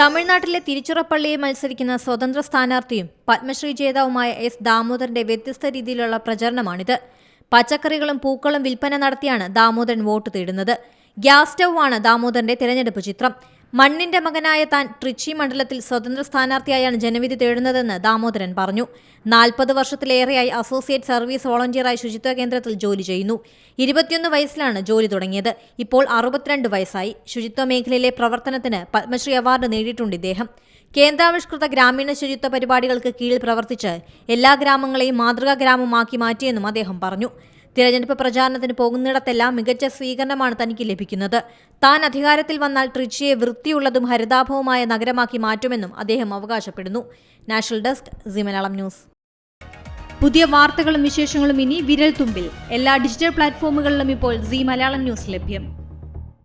തമിഴ്നാട്ടിലെ തിരുച്ചിറപ്പള്ളിയിൽ മത്സരിക്കുന്ന സ്വതന്ത്ര സ്ഥാനാർത്ഥിയും പത്മശ്രീ ജേതാവുമായ എസ് ദാമോദരന്റെ വ്യത്യസ്ത രീതിയിലുള്ള പ്രചരണമാണിത്. പച്ചക്കറികളും പൂക്കളും വിൽപ്പന നടത്തിയാണ് ദാമോദരൻ വോട്ട് തേടുന്നത്. ഗ്യാസ് സ്റ്റൗവാണ് ദാമോദരന്റെ തിരഞ്ഞെടുപ്പ് ചിത്രം. മണ്ണിന്റെ മകനായ താൻ ട്രിച്ചി മണ്ഡലത്തിൽ സ്വതന്ത്ര സ്ഥാനാർത്ഥിയായാണ് ജനവിധി തേടുന്നതെന്ന് ദാമോദരൻ പറഞ്ഞു. നാൽപ്പത് വർഷത്തിലേറെയായി അസോസിയേറ്റ് സർവീസ് വോളണ്ടിയറായി ശുചിത്വ കേന്ദ്രത്തിൽ ജോലി ചെയ്യുന്നു. ഇരുപത്തിയൊന്ന് വയസ്സിലാണ് ജോലി തുടങ്ങിയത്. ഇപ്പോൾ അറുപത്തിരണ്ട് വയസ്സായി. ശുചിത്വ മേഖലയിലെ പ്രവർത്തനത്തിന് പത്മശ്രീ അവാർഡ് നേടിയിട്ടുണ്ട് ഇദ്ദേഹം. കേന്ദ്രാവിഷ്കൃത ഗ്രാമീണ ശുചിത്വ പരിപാടികൾക്ക് കീഴിൽ പ്രവർത്തിച്ച് എല്ലാ ഗ്രാമങ്ങളെയും മാതൃകാ ഗ്രാമമാക്കി മാറ്റിയെന്നും അദ്ദേഹം പറഞ്ഞു. തിരഞ്ഞെടുപ്പ് പ്രചാരണത്തിന് പോകുന്നിടത്തെല്ലാം മികച്ച സ്വീകരണമാണ് തനിക്ക് ലഭിക്കുന്നത്. താൻ അധികാരത്തിൽ വന്നാൽ ട്രിച്ചിയെ വൃത്തിയുള്ളതും ഹരിതാഭവുമായ നഗരമാക്കി മാറ്റുമെന്നും അദ്ദേഹം അവകാശപ്പെടുന്നു. National desk C Malayalam news. പുതിയ വാർത്തകളും വിശേഷങ്ങളും ഇനി വിരൽ തുമ്പിൽ എല്ലാ ഡിജിറ്റൽ പ്ലാറ്റ്ഫോമുകളിലും ഇപ്പോൾ സി മലയാളം ന്യൂസ് ലഭ്യം.